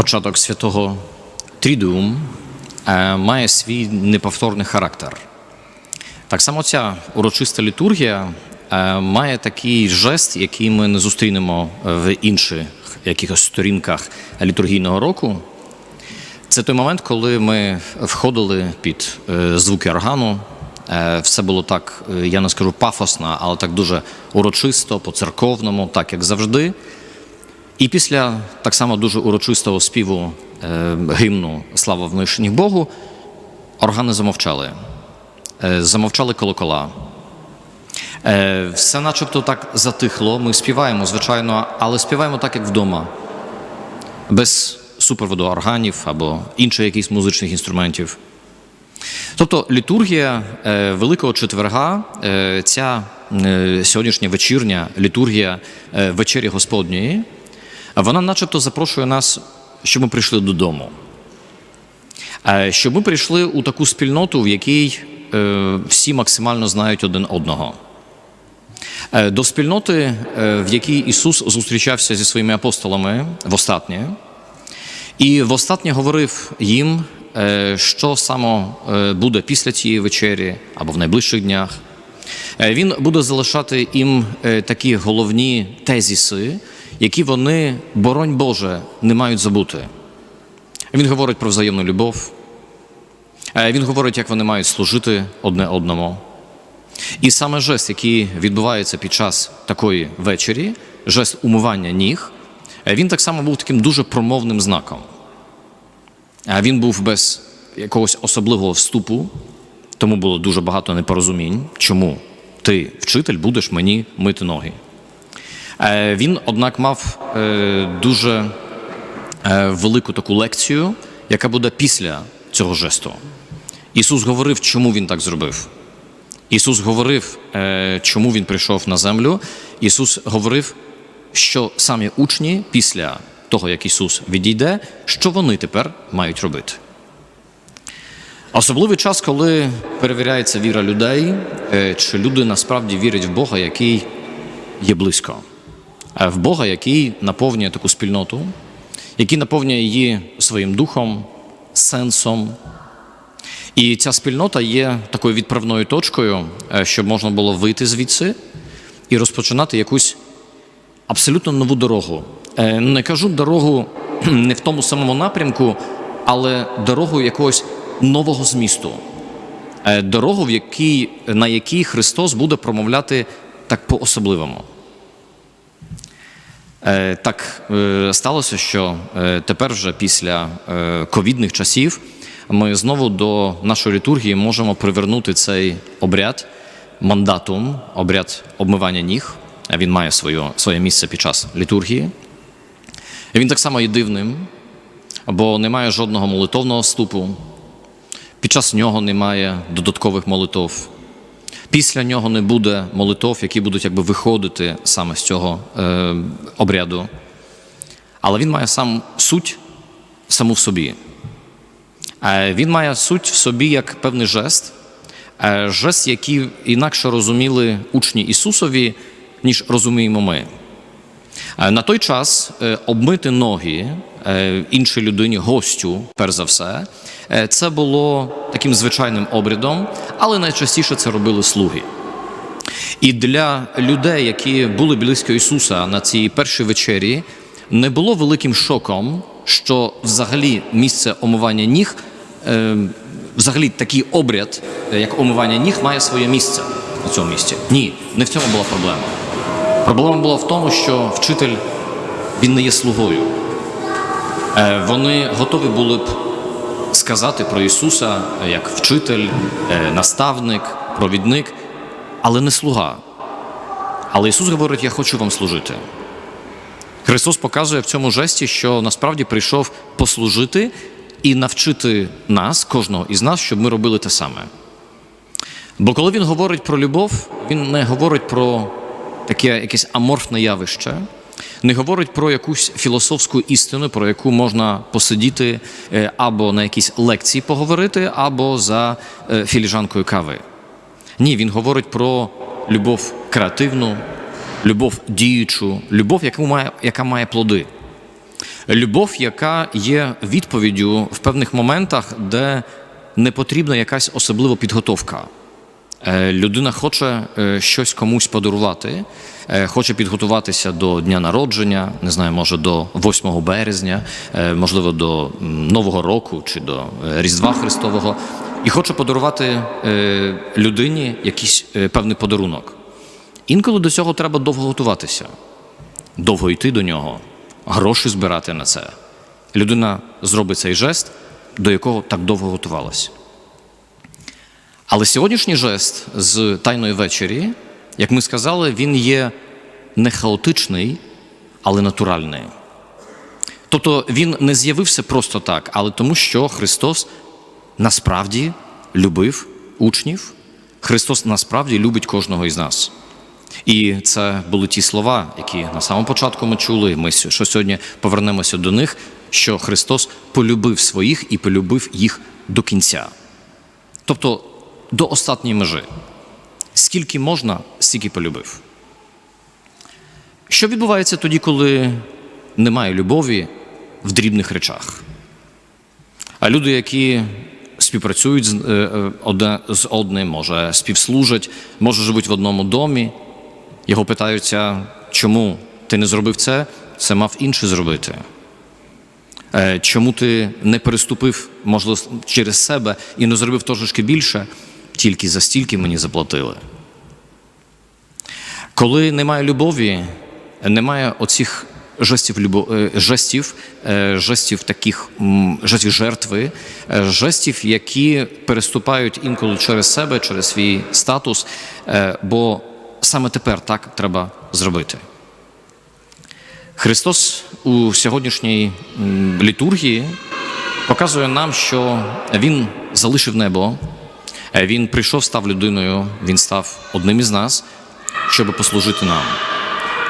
початок святого Трідіум е, має свій неповторний характер. Так само ця урочиста літургія е, має такий жест, який ми не зустрінемо в інших якихось сторінках літургійного року. Це той момент, коли ми входили під е, звуки органу. Е, Все було так, е, я не скажу пафосно, але так дуже урочисто, по-церковному, так як завжди. І після так само дуже урочистого співу е, гімну Слава внишніх Богу, органи замовчали. Е, замовчали колокола. Е, все начебто так затихло. Ми співаємо, звичайно, але співаємо так, як вдома, без супроводу органів або інших якихось музичних інструментів. Тобто літургія е, Великого Четверга, е, ця е, сьогоднішня вечірня літургія е, вечері Господньої, вона начебто запрошує нас, щоб ми прийшли додому. Е, Щоб ми прийшли у таку спільноту, в якій е, всі максимально знають один одного. Е, До спільноти, в якій Ісус зустрічався зі своїми апостолами востаннє, і востаннє говорив їм, що саме буде після цієї вечері або в найближчих днях. Він буде залишати їм такі головні тезіси, які вони, боронь Боже, не мають забути. Він говорить про взаємну любов. Е, Він говорить, як вони мають служити одне одному. І саме жест, який відбувається під час такої вечері, жест умивання ніг, е, він так само був таким дуже промовним знаком. А Він був без якогось особливого вступу, тому було дуже багато непорозумінь, чому ти, вчитель, будеш мені мити ноги. Е, Він, однак, мав е, дуже е, велику таку лекцію, яка буде після цього жесту. Ісус говорив, чому він так зробив. Ісус говорив, чому він прийшов на землю. Ісус говорив, що самі учні після того, як Ісус відійде, що вони тепер мають робити. Особливий час, коли перевіряється віра людей, чи люди насправді вірять в Бога, який є близько, в Бога, який наповнює таку спільноту, який наповнює її своїм духом, сенсом. І ця спільнота є такою відправною точкою, е, щоб можна було вийти звідси і розпочинати якусь абсолютно нову дорогу. Е, Не кажу дорогу не в тому самому напрямку, але дорогу якогось нового змісту. Е, Дорогу, в якій, на якій Христос буде промовляти так по-особливому. Е, Так е, сталося, що е, тепер, вже після ковідних часів, ми знову до нашої літургії можемо привернути цей обряд мандатум, обряд обмивання ніг. Він має своє, своє місце під час літургії. Він так само є дивним, бо немає жодного молитовного вступу. Під час нього немає додаткових молитов. Після нього не буде молитов, які будуть якби виходити саме з цього е, обряду. Але він має сам суть саму в собі. Е, він має суть в собі як певний жест, е, жест, який інакше розуміли учні Ісусові, ніж розуміємо ми. Е, На той час е, обмити ноги іншій людині, гостю, перш за все, е, це було таким звичайним обрядом, але найчастіше це робили слуги. І для людей, які були близько Ісуса на цій першій вечері, не було великим шоком, що взагалі місце омивання ніг, е, взагалі такий обряд, е, як омивання ніг, має своє місце на цьому місці. Ні, не в цьому була проблема. Проблема була в тому, що вчитель він не є слугою. Е, Вони готові були б сказати про Ісуса як вчитель, е, наставник, провідник, але не слуга. Але Ісус говорить: Я хочу вам служити. Христос показує в цьому жесті, що насправді прийшов послужити і навчити нас, кожного із нас, щоб ми робили те саме. Бо коли він говорить про любов, він не говорить про таке якесь аморфне явище, не говорить про якусь філософську істину, про яку можна посидіти е, або на якійсь лекції поговорити, або за е, філіжанкою кави. Ні, він говорить про любов креативну, любов діючу, любов, яка має, яка має плоди. Любов, яка є відповіддю в певних моментах, де не потрібна якась особлива підготовка. Е, Людина хоче щось комусь подарувати, хоче підготуватися до дня народження, не знаю, може до 8 березня, е, можливо, до Нового року чи до е, Різдва Христового, і хоче подарувати е, людині якийсь е, певний подарунок. Інколи до цього треба довго готуватися, довго йти до нього, гроші збирати на це. Людина зробить цей жест, до якого так довго готувалася. Але сьогоднішній жест з Тайної вечері, як ми сказали, він є не хаотичний, але натуральний. Тобто він не з'явився просто так, але тому, що Христос насправді любив учнів, Христос насправді любить кожного із нас. І це були ті слова, які на самому початку ми чули. Ми що сьогодні повернемося до них, що Христос полюбив своїх і полюбив їх до кінця. Тобто до останньої межі. Скільки можна, стільки полюбив. Що відбувається тоді, коли немає любові в дрібних речах? А люди, які співпрацюють е, е, з одним, може, співслужать, може, живуть в одному домі, його питаються, чому ти не зробив це, це мав інший зробити. Е, Чому ти не переступив, можливо, через себе і не зробив трошечки більше, тільки за стільки мені заплатили. Коли немає любові, немає оцих жестів, е, жестів, е, жестів таких жестів жертви, е, жестів, які переступають інколи через себе, через свій статус, бо саме тепер так треба зробити. Христос у сьогоднішній літургії показує нам, що Він залишив небо, Він прийшов, став людиною, Він став одним із нас, щоб послужити нам.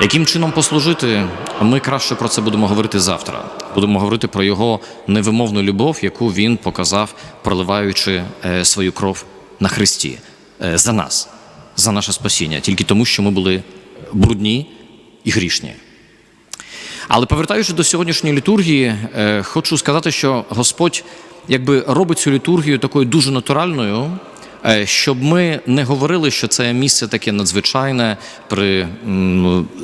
Яким чином послужити, ми краще про це будемо говорити завтра. Будемо говорити про його невимовну любов, яку він показав, проливаючи е, свою кров на Христі е, за нас, за наше спасіння, тільки тому, що ми були брудні і грішні. Але повертаючись до сьогоднішньої літургії, е, хочу сказати, що Господь якби робить цю літургію такою дуже натуральною, щоб ми не говорили, що це місце таке надзвичайне при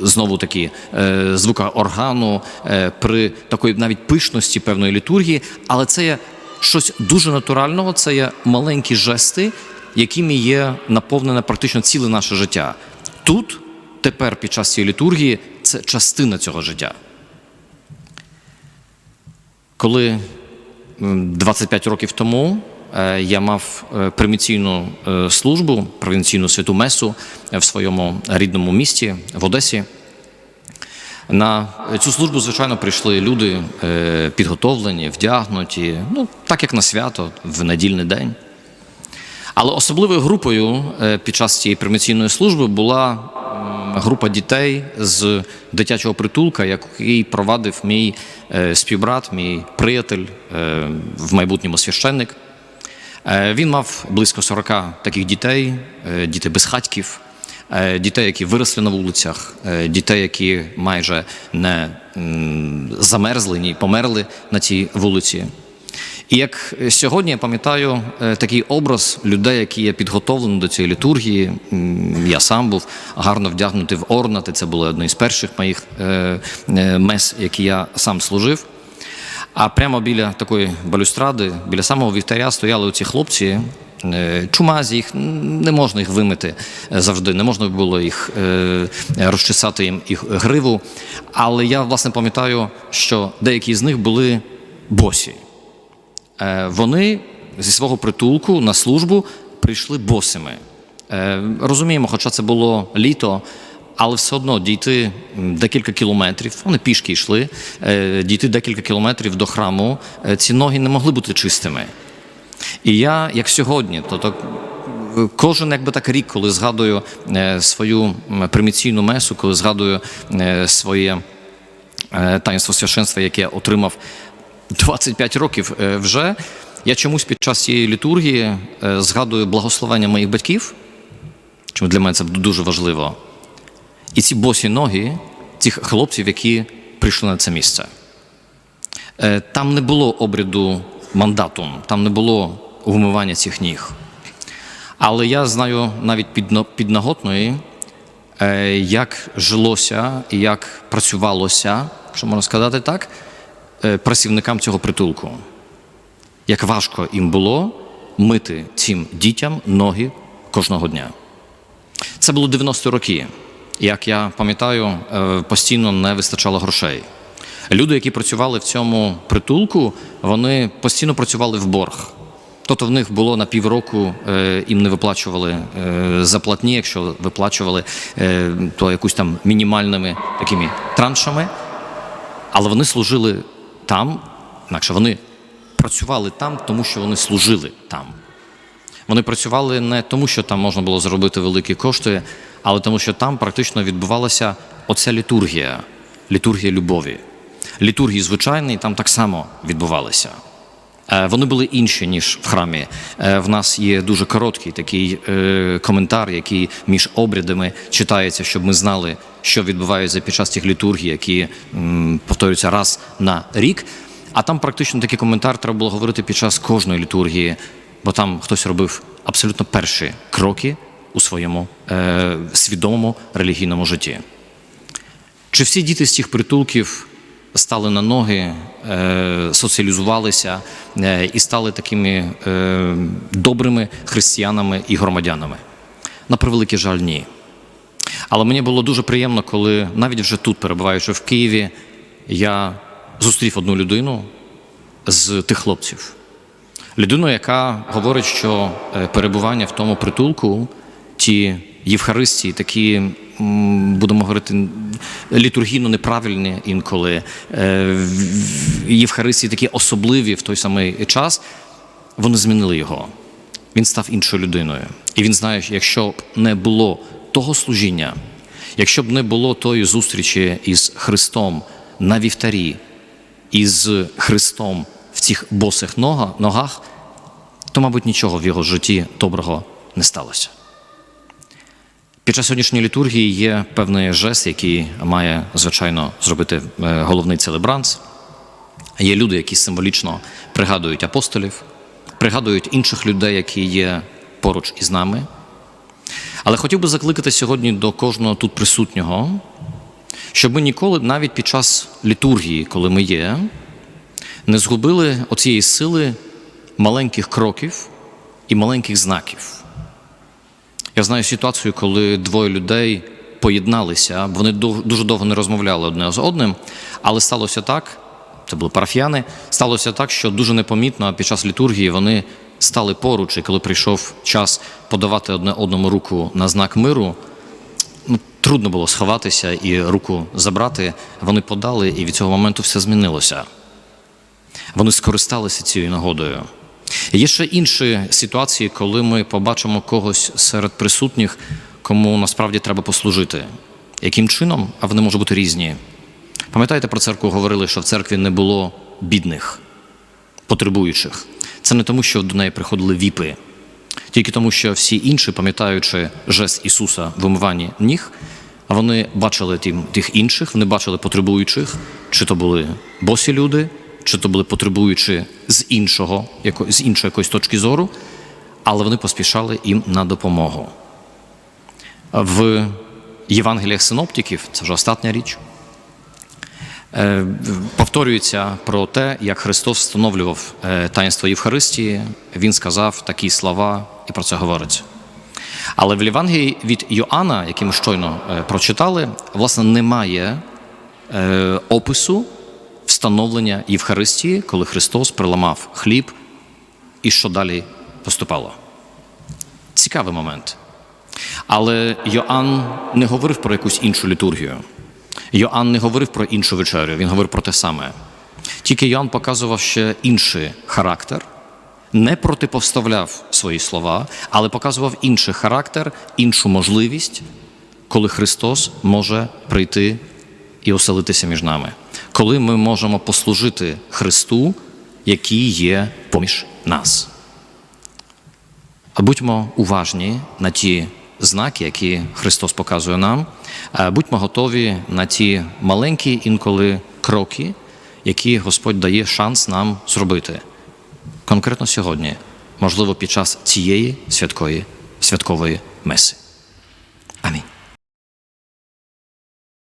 знову таки е, звуках органу, е, при такої навіть пишності певної літургії, але це є щось дуже натурального, це є маленькі жести, якими є наповнене практично ціле наше життя. Тут, тепер, під час цієї літургії, це частина цього життя. Коли 25 років тому е, я мав е, приміційну е, службу, провінційну святу месу е, в своєму рідному місті в Одесі. На цю службу, звичайно, прийшли люди е, підготовлені, вдягнуті, ну так як на свято, в недільний день. Але особливою групою е, під час цієї приміційної служби була група дітей з дитячого притулка, який провадив мій е, співбрат, мій приятель, е, в майбутньому священник. Е, Він мав близько 40 таких дітей, е, дітей безхатьків, е, дітей, які виросли на вулицях, дітей, які майже не замерзли, ні померли на цій вулиці. І як сьогодні я пам'ятаю такий образ людей, які є підготовлені до цієї літургії. Я сам був гарно вдягнутий в орнати. Це було одне із перших моїх мес, які я сам служив. А прямо біля такої балюстради, біля самого вівтаря стояли оці хлопці. е, Чумазі, їх не можна їх вимити завжди, не можна було їх е, розчесати їм їх гриву. Але я власне пам'ятаю, що деякі з них були босі. Е, Вони зі свого притулку на службу прийшли босими. Розуміємо, хоча це було літо, але все одно дійти декілька кілометрів, вони пішки йшли, е, дійти декілька кілометрів до храму, е, ці ноги не могли бути чистими. І я, як сьогодні, то так. Кожен якби так рік, коли згадую е, свою приміційну месу, коли згадую своє таїнство священства, яке я отримав 25 років вже, я чомусь під час цієї літургії згадую благословення моїх батьків, чому для мене це дуже важливо. І ці босі ноги цих хлопців, які прийшли на це місце. Е, Там не було обряду мандатум, там не було вмивання цих ніг. Але я знаю навіть під, піднаготної, е, як жилося і як працювалося, якщо можна сказати так, е, працівникам цього притулку. Як важко їм було мити цим дітям ноги кожного дня. Це було 90-ті роки. Як я пам'ятаю, е, постійно не вистачало грошей. Люди, які працювали в цьому притулку, вони постійно працювали в борг. Тобто в них було на півроку, е, їм не виплачували е, заплатні, якщо виплачували, то якусь там мінімальними такими траншами. Але вони служили там, інакше вони працювали там, тому що вони служили там. Вони працювали не тому, що там можна було заробити великі кошти, але тому, що там практично відбувалася оця літургія, літургія любові. Літургії звичайні там так само відбувалися. Е, Вони були інші, ніж в храмі. Е, В нас є дуже короткий такий е, коментар, який між обрядами читається, щоб ми знали, що відбувається під час тих літургій, які повторюються раз на рік. А там практично такий коментар треба було говорити під час кожної літургії, бо там хтось робив абсолютно перші кроки у своєму е, свідомому релігійному житті. Чи всі діти з цих притулків стали на ноги, е, соціалізувалися е, і стали такими е, добрими християнами і громадянами? На превеликий жаль, ні. Але мені було дуже приємно, коли навіть вже тут, перебуваючи в Києві, я зустрів одну людину з тих хлопців. Людину, яка говорить, що е, перебування в тому притулку, ті Євхаристії, такі, будемо говорити, літургійно неправильні інколи, е, Євхаристії такі особливі в той самий час, вони змінили його. Він став іншою людиною. І він знає, що якщо б не було того служіння, якщо б не було тої зустрічі із Христом на вівтарі, із Христом в цих босих ногах, то, мабуть, нічого в його житті доброго не сталося. Під час сьогоднішньої літургії є певний жест, який має, звичайно, зробити е, головний целебрант. Є люди, які символічно пригадують апостолів, пригадують інших людей, які є поруч із нами. Але хотів би закликати сьогодні до кожного тут присутнього, щоб ми ніколи, навіть під час літургії, коли ми є, не згубили оцієї сили маленьких кроків і маленьких знаків. Я знаю ситуацію, коли двоє людей поєдналися, вони дуже довго не розмовляли одне з одним, але сталося так, це були парафіяни, сталося так, що дуже непомітно під час літургії вони стали поруч, і коли прийшов час подавати одне одному руку на знак миру, ну, трудно було сховатися і руку забрати. Вони подали, і від цього моменту все змінилося. Вони скористалися цією нагодою. Є ще інші ситуації, коли ми побачимо когось серед присутніх, кому насправді треба послужити. Яким чином? А вони можуть бути різні. Пам'ятаєте, про церкву говорили, що в церкві не було бідних, потребуючих. Це не тому, що до неї приходили віпи, тільки тому, що всі інші, пам'ятаючи жест Ісуса в умиванні ніг, вони бачили тих інших, вони бачили потребуючих, чи то були босі люди, чи то були потребуючі з іншого, з іншої якоїсь точки зору, але вони поспішали їм на допомогу. В Євангеліях синоптиків, це вже остання річ, е, повторюється про те, як Христос встановлював е, таїнство Євхаристії. Він сказав такі слова, і про це говориться. Але в Євангелії від Йоанна, який ми щойно е, прочитали, власне, немає опису встановлення Євхаристії, коли Христос приламав хліб і що далі поступало. Цікавий момент. Але Йоанн не говорив про якусь іншу літургію. Йоанн не говорив про іншу вечерю, він говорив про те саме. Тільки Йоанн показував ще інший характер, не протипоставляв свої слова, але показував інший характер, іншу можливість, коли Христос може прийти і оселитися між нами, коли ми можемо послужити Христу, який є поміж нас. Будьмо уважні на ті знаки, які Христос показує нам. Будьмо готові на ті маленькі інколи кроки, які Господь дає шанс нам зробити конкретно сьогодні, можливо, під час цієї святкої, святкової меси.